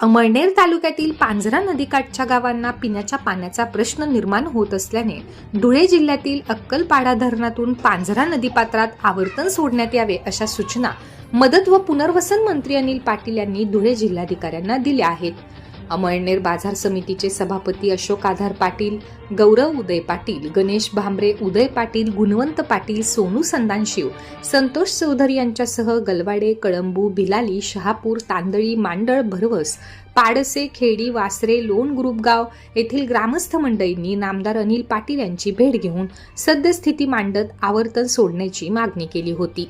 अमळनेर तालुक्यातील पांझरा नदीकाठच्या गावांना पिण्याच्या पाण्याचा प्रश्न निर्माण होत असल्याने धुळे जिल्ह्यातील अक्कलपाडा धरणातून पांझरा नदीपात्रात आवर्तन सोडण्यात यावे अशा सूचना मदत व पुनर्वसन मंत्री अनिल पाटील यांनी धुळे जिल्हाधिकाऱ्यांना दिल्या आहेत. अमळनेर बाजार समितीचे सभापती अशोक आधार पाटील गौरव उदय पाटील गणेश भांबरे उदय पाटील गुणवंत पाटील सोनू संदानशिव संतोष चौधरी यांच्यासह गलवाडे कळंबू भिलाली शहापूर तांदळी मांडळ भरवस पाडसे खेडी वासरे लोण ग्रुपगाव येथील ग्रामस्थ मंडळींनी नामदार अनिल पाटील यांची भेट घेऊन सद्यस्थिती मांडत आवर्तन सोडण्याची मागणी केली होती.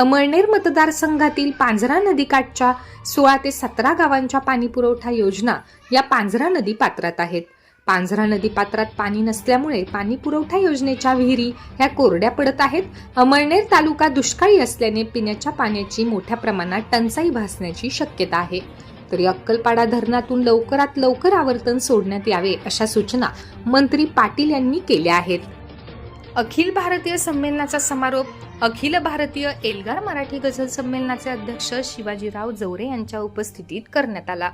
अमळनेर मतदारसंघातील पांझरा नदीकाठच्या सोळा ते सतरा गावांच्या पाणीपुरवठा योजना या पांझरा नदी पात्रात आहेत. पांझरा नदी पात्रात पाणी नसल्यामुळे पाणी पुरवठा योजनेच्या विहिरी ह्या कोरड्या पडत आहेत. अमळनेर तालुका दुष्काळी असल्याने पिण्याच्या पाण्याची मोठ्या प्रमाणात टंचाई भासण्याची शक्यता आहे. तरी अक्कलपाडा धरणातून लवकरात लवकर आवर्तन सोडण्यात यावे अशा सूचना मंत्री पाटील यांनी केल्या आहेत. अखिल भारतीय संमेलनाचा समारोप अखिल भारतीय एल्गार मराठी गझल संमेलनाचे अध्यक्ष शिवाजीराव जवरे यांच्या उपस्थितीत करण्यात आला.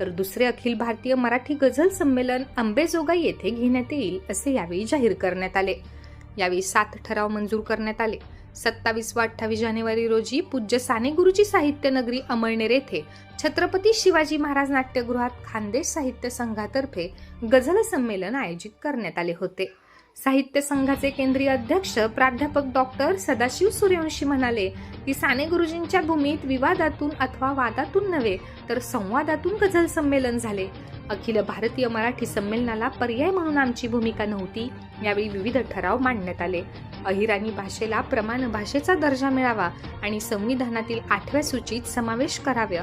तर दुसरे अखिल भारतीय मराठी गझल संमेलन अंबेजोगाई येथे घेण्यात येईल असे यावेळी जाहीर करण्यात आले. यावेळी सात ठराव मंजूर करण्यात आले. सत्तावीस व अठ्ठावीस जानेवारी रोजी पूज्य साने गुरुजी साहित्य नगरी अमळनेर येथे छत्रपती शिवाजी महाराज नाट्यगृहात खानदेश साहित्य संघातर्फे गझल संमेलन आयोजित करण्यात आले होते. साहित्य संघाचे केंद्रीय अध्यक्ष प्राध्यापक डॉक्टर सदाशिव सूर्यवंशी म्हणाले की साने गुरुजींच्या भूमीत विवादातून अथवा वादातून नव्हे तर संवादातून गझल संमेलन झाले. अखिल भारतीय मराठी संमेलनाला पर्याय म्हणून आमची भूमिका नव्हती. यावेळी विविध ठराव मांडण्यात आले. अहिराणी भाषेला प्रमाण भाषेचा दर्जा मिळावा आणि संविधानातील आठव्या सूचीत समावेश कराव्या.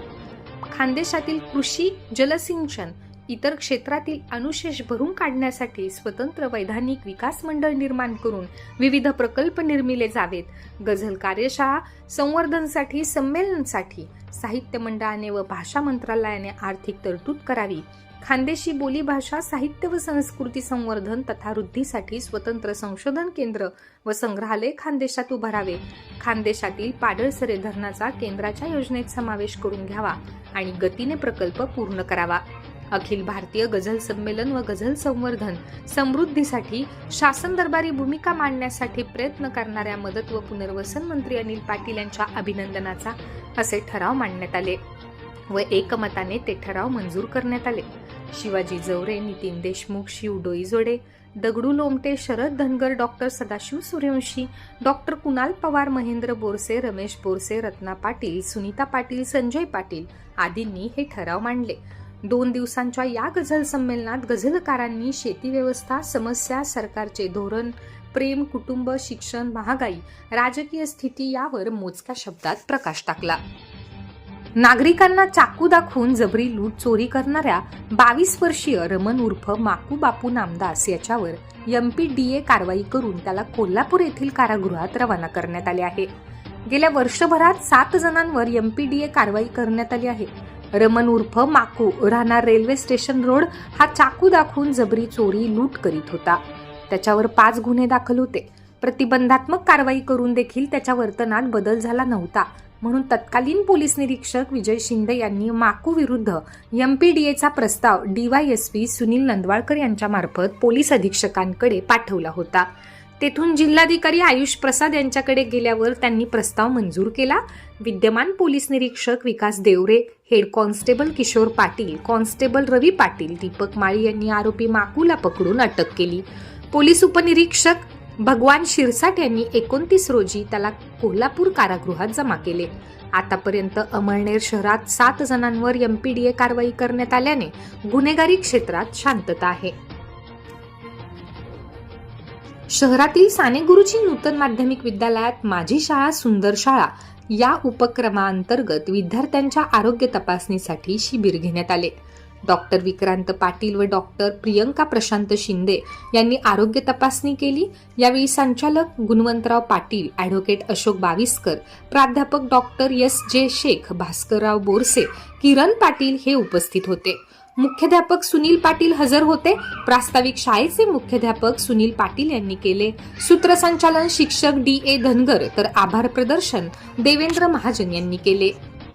खानदेशातील कृषी जलसिंचन इतर क्षेत्रातील अनुशेष भरून काढण्यासाठी स्वतंत्र वैधानिक विकास मंडळ निर्माण करून विविध प्रकल्प निर्मिले जावेत. गझल कार्यशाळा संवर्धनसाठी संमेलनसाठी साहित्य मंडळाने व भाषा मंत्रालयाने आर्थिक तरतूद करावी. खानदेशी बोलीभाषा साहित्य व संस्कृती संवर्धन तथा वृद्धीसाठी स्वतंत्र संशोधन केंद्र व संग्रहालय खानदेशात उभारावे. खानदेशातील पाडळसरे धरणाचा केंद्राच्या योजनेत समावेश करून घ्यावा आणि गतीने प्रकल्प पूर्ण करावा. अखिल भारतीय गझल संमेलन व गझल संवर्धन समृद्धीसाठी शासन दरबारी भूमिका मांडण्यासाठी प्रयत्न करणाऱ्या मदत व पुनर्वसन मंत्री अनिल पाटील यांच्या अभिनंदनाचा असे ठराव मांडण्यात आले व एकमताने ते ठराव मंजूर करण्यात आले. शिवाजी जवरे नितीन देशमुख शिव डोईजोडे दगडू लोमटे शरद धनगर डॉक्टर सदाशिव सूर्यवंशी डॉक्टर कुणाल पवार महेंद्र बोरसे रमेश बोरसे रत्ना पाटील सुनीता पाटील संजय पाटील आदींनी हे ठराव मांडले. दोन दिवसांच्या या गझल संमेलनात गझलकारांनी शेती व्यवस्था समस्या सरकारचे धोरण प्रेम कुटुंब शिक्षण महागाई राजकीय स्थिती यावर मोजक्या शब्दात प्रकाश टाकला. नागरिकांना चाकू दाखवून जबरी लूट चोरी करणाऱ्या बावीस वर्षीय रमन उर्फ माकू बापू नामदास याच्यावर एमपी डी ए कारवाई करून त्याला कोल्हापूर येथील कारागृहात रवाना करण्यात आले आहे. गेल्या वर्षभरात सात जणांवर एमपी डी ए कारवाई करण्यात आली आहे. रमन उर्फ माकू राहणार रेल्वे स्टेशन रोड हा चाकू दाखवून जबरी चोरी लूट करीत होता. त्याच्यावर पाच गुन्हे दाखल होते. प्रतिबंधात्मक कारवाई करून देखील त्याच्या वर्तनात बदल झाला नव्हता. म्हणून तत्कालीन पोलीस निरीक्षक विजय शिंदे यांनी माकू विरुद्ध एम पी डी एचा प्रस्ताव D Y S P Sunil Nandwalkar यांच्यामार्फत पोलीस अधीक्षकांकडे पाठवला होता. तेथून जिल्हाधिकारी आयुष प्रसाद यांच्याकडे गेल्यावर त्यांनी प्रस्ताव मंजूर केला. विद्यमान पोलीस निरीक्षक Vikas Deore head constable Kishor Patil constable Ravi Patil Deepak Mali यांनी आरोपी माकूला पकडून अटक केली. पोलीस उपनिरीक्षक भगवान शिरसाट यांनी एकोणतीस रोजी त्याला कोल्हापूर कारागृहात जमा केले. आतापर्यंत अमळनेर शहरात सात जणांवर एमपीडीए कारवाई करण्यात आल्याने गुन्हेगारी क्षेत्रात शांतता आहे. शहरातील साने गुरुजी नूतन माध्यमिक विद्यालयात माझी शाळा सुंदर शाळा या उपक्रमाअंतर्गत विद्यार्थ्यांच्या आरोग्य तपासणीसाठी शिबिर घेण्यात आले. डॉक्टर विक्रांत पाटील व डॉक्टर प्रियंका प्रशांत शिंदे यांनी आरोग्य तपासणी केली. यावेळी संचालक गुणवंतराव पाटील ॲडव्होकेट अशोक बाविस्कर प्राध्यापक डॉक्टर एस. जे. शेख भास्करराव बोरसे किरण पाटील हे उपस्थित होते. मुख्याध्यापक सुनील पाटील हजर होते. प्रास्ताविक शाळेचे मुख्याध्यापक सुनील पाटील यांनी केले. सूत्रसंचालन शिक्षक डी ए धनगर तर आभार प्रदर्शन देवेंद्र महाजन यांनी केले.